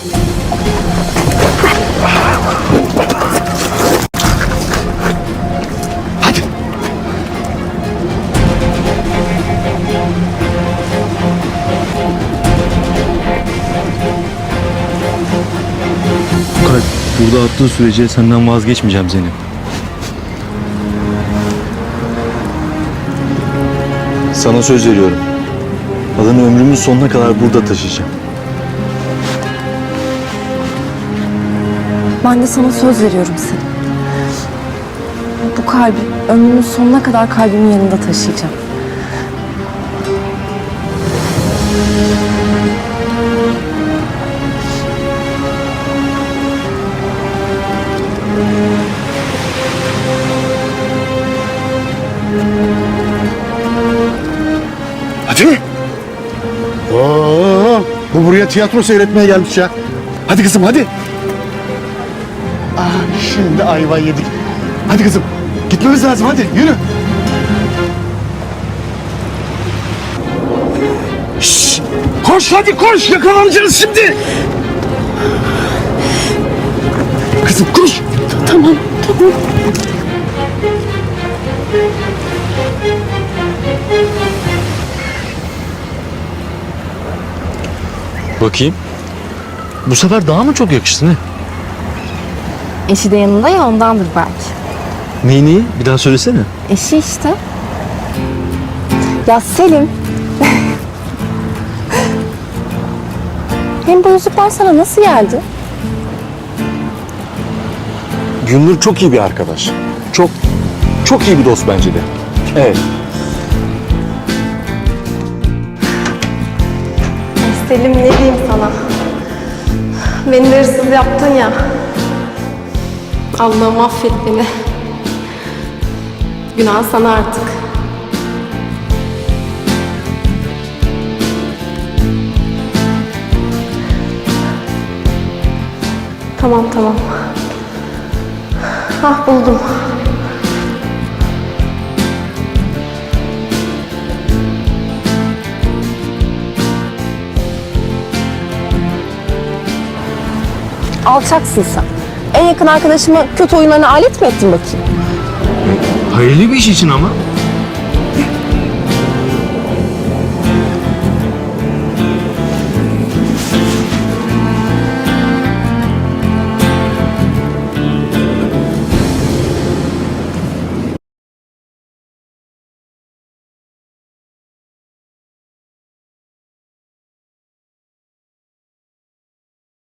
Hadi. Kalp burada attığı sürece senden vazgeçmeyeceğim Zeynep. Sana söz veriyorum. Adını ömrümün sonuna kadar burada taşıyacağım. Ben de sana söz veriyorum senin. Bu kalbi ömrümün sonuna kadar kalbimin yanında taşıyacağım. Hadi. Oo, bu buraya tiyatro seyretmeye gelmiş ya. Hadi kızım hadi. Aa, şimdi ayva yedik. Hadi kızım gitmemiz lazım hadi yürü. Şşş, koş hadi koş yakalanacağız şimdi. Kızım koş. Tamam, tamam. Bakayım. Bu sefer daha mı çok yakıştı ne? Eşi de yanında ya ondandır belki. Neyi neyi? Bir daha söylesene. Eşi işte. Ya Selim. Hem bu yüzükler sana nasıl geldi? Gündür çok iyi bir arkadaş. Çok, çok iyi bir dost bence de. Evet. Selim ne diyeyim sana? Beni hırsız yaptın ya. Allah'ım affet beni. Günah sana artık. Tamam tamam. Ah buldum. Alçaksın sen. En yakın arkadaşımı kötü oyunlarına alet mi ettin bakayım? Hayırlı bir iş için ama.